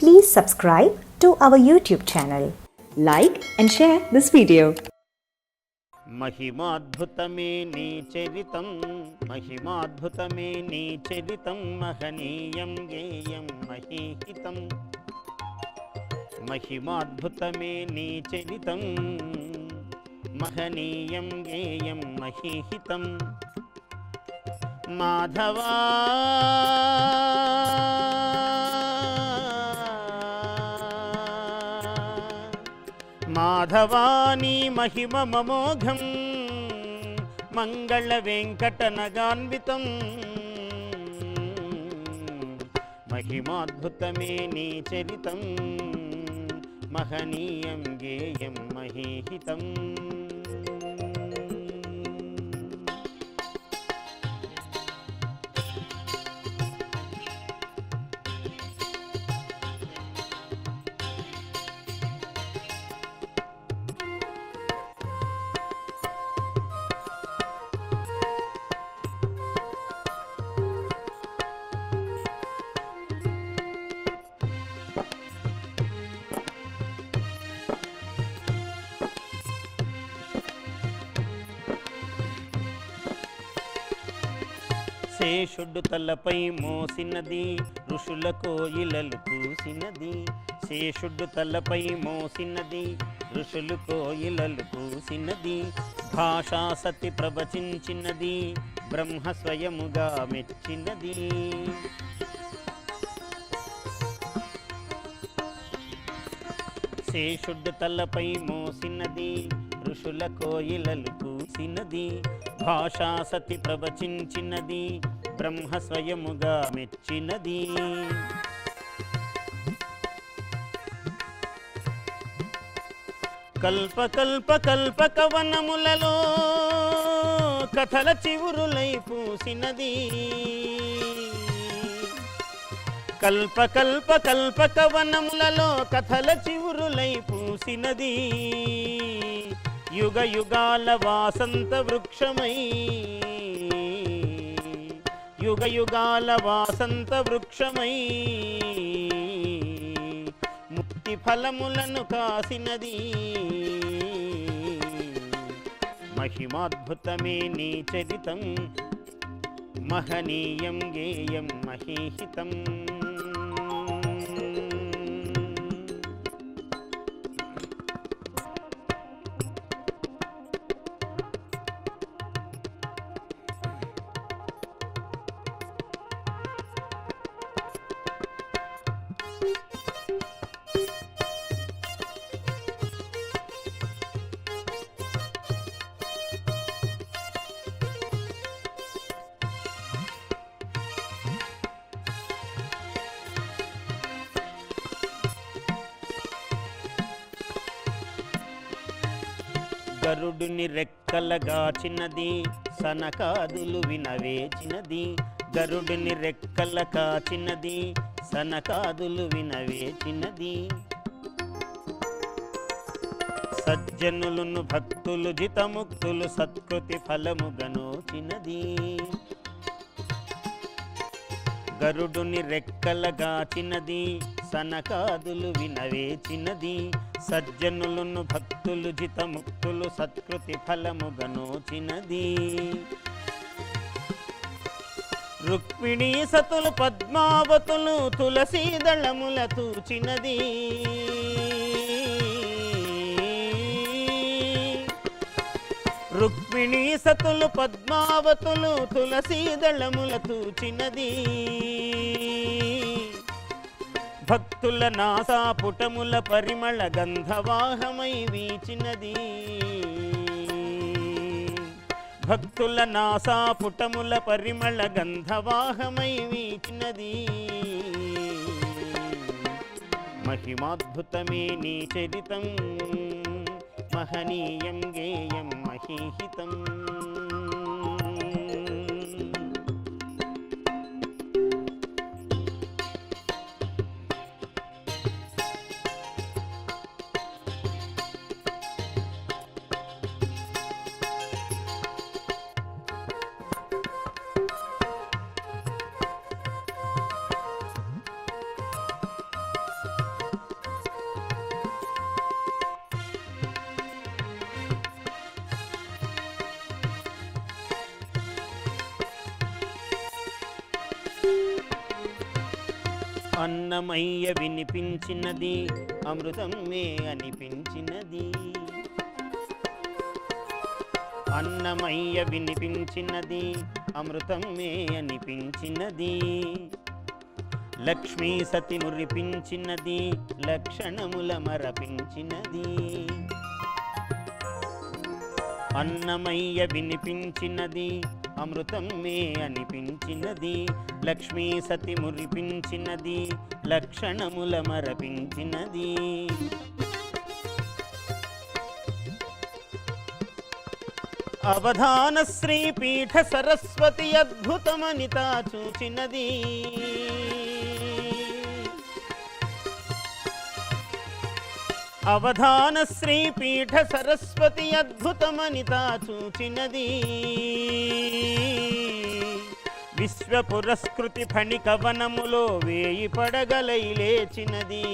Please subscribe to our YouTube channel. Like and share this video. మహిమాద్భుతమే నీ చరితం మహిమాద్భుతమే నీ చరితం మహనీయం గేయం మహీహితం మహిమాద్భుతమే నీ చరితం మహనీయం గేయం మహీహితం మాధవా మాధవాని మహిమ మమోఘం మంగళ వెంకటనగాన్వితం మహిమాద్భుతమే నీ చరితం మహనీయం గేయం మహీహితం. శేషుడు తలపై మోసినది ఋషుల కోయిలలు పూసినది. శేషుడు తలపై మోసినది ఋషులు కోయిలలు పూసినది. భాషా సతి ప్రవచించినది బ్రహ్మ స్వయముగా మెచ్చినది. శేషుడు తలపై మోసినది ఋషుల కోయిలలు పూసినది. భాషా సతి ప్రవచించినది బ్రహ్మ స్వయముగా మెచ్చినది. కల్ప కల్ప కల్ప కవనములలో కథల చివురులై పూసినది. కల్ప కల్ప కల్ప కవనములలో కథల చివురులై పూసినది. యుగ యుగాల వాసంత వృక్షమై. యుగ యుగాల వాసంత వృక్షమై. ముక్తి ఫలములను కాసినది. మహిమాద్భుతమే నీ చరితం. మహనీయం గేయం మహీహితం. గరుడుని రెక్కలగాచినది సనకాదులు వినవేచినది. గరుడుని రెక్కల కాచినది సనకాదులు వినవేచినది. సజ్జనులను భక్తులు జితముక్తులు సత్కృతి ఫలము గనోచినది గరుడుని రెక్కలగాచినది సనకాదులు వినవేచినది సజ్జనులను భక్తులు జితముక్తులు సత్కృతి ఫలము గనోచినది రుక్మిణీ సతులు పద్మావతులు తులసీ దళముల తూచినది. రుక్మిణీ సతులు పద్మావతులు తులసీ దళముల తూచినది. భక్తుల నాసా పుటముల పరిమళ గంధవాహమై వీచినది. భక్తుల నాసా పుటముల పరిమళ గంధవాహమై వీచినది. మహిమాద్భుతమే నీ చరితం మహనీయం గేయం మహీహితం. అన్నమయ్య వినిపించినది అమృతమే అనిపించినది. అన్నమయ్య వినిపించినది అమృతమే అనిపించినది. లక్ష్మీ సతి మురిపించినది లక్షణముల మరపించినది. అన్నమయ్య వినిపించినది అమృతం మే అనిపించినది లక్ష్మీ సతి మురిపించినది లక్షణముల మరపించినది. అవధాన శ్రీపీఠ సరస్వతి అద్భుతమనిత చూచినది. అవధాన శ్రీపీఠ సరస్వతి అద్భుతమనిత చూచినది. విశ్వ పురస్కృతి ఫణిక వనములో వేయి పడగలై లేచినది.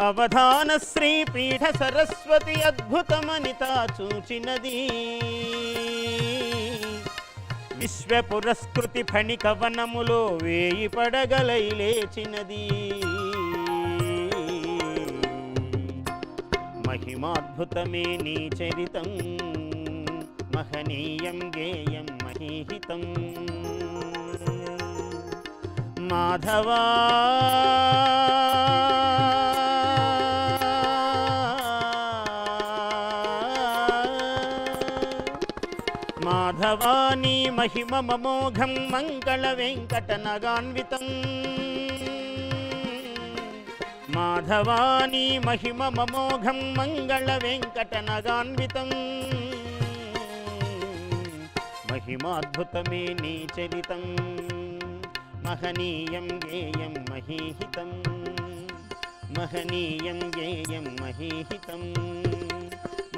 అవధాన శ్రీపీఠ సరస్వతి అద్భుతమనిత చూచినది. విశ్వ పురస్కృతి ఫణిక వనములో వేయి పడగలై లేచినది. మహిమాద్భుతమే నీ చరితం. మహనీయం గేయం మహీహితం. మాధవా! మాధవాని మహిమ మమోఘం మంగళ వెంకట నగాన్వితం. మాధవాని మహిమ మమోఘం మంగళ వెంకట నగాన్వితం మహిమాద్భుతమే నీ చరితం మహనీయం గేయం మహీహితం మహనీయం గేయం మహీహితం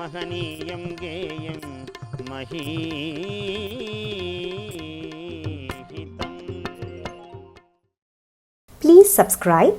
మహనీయం గేయం మహీహితం Please subscribe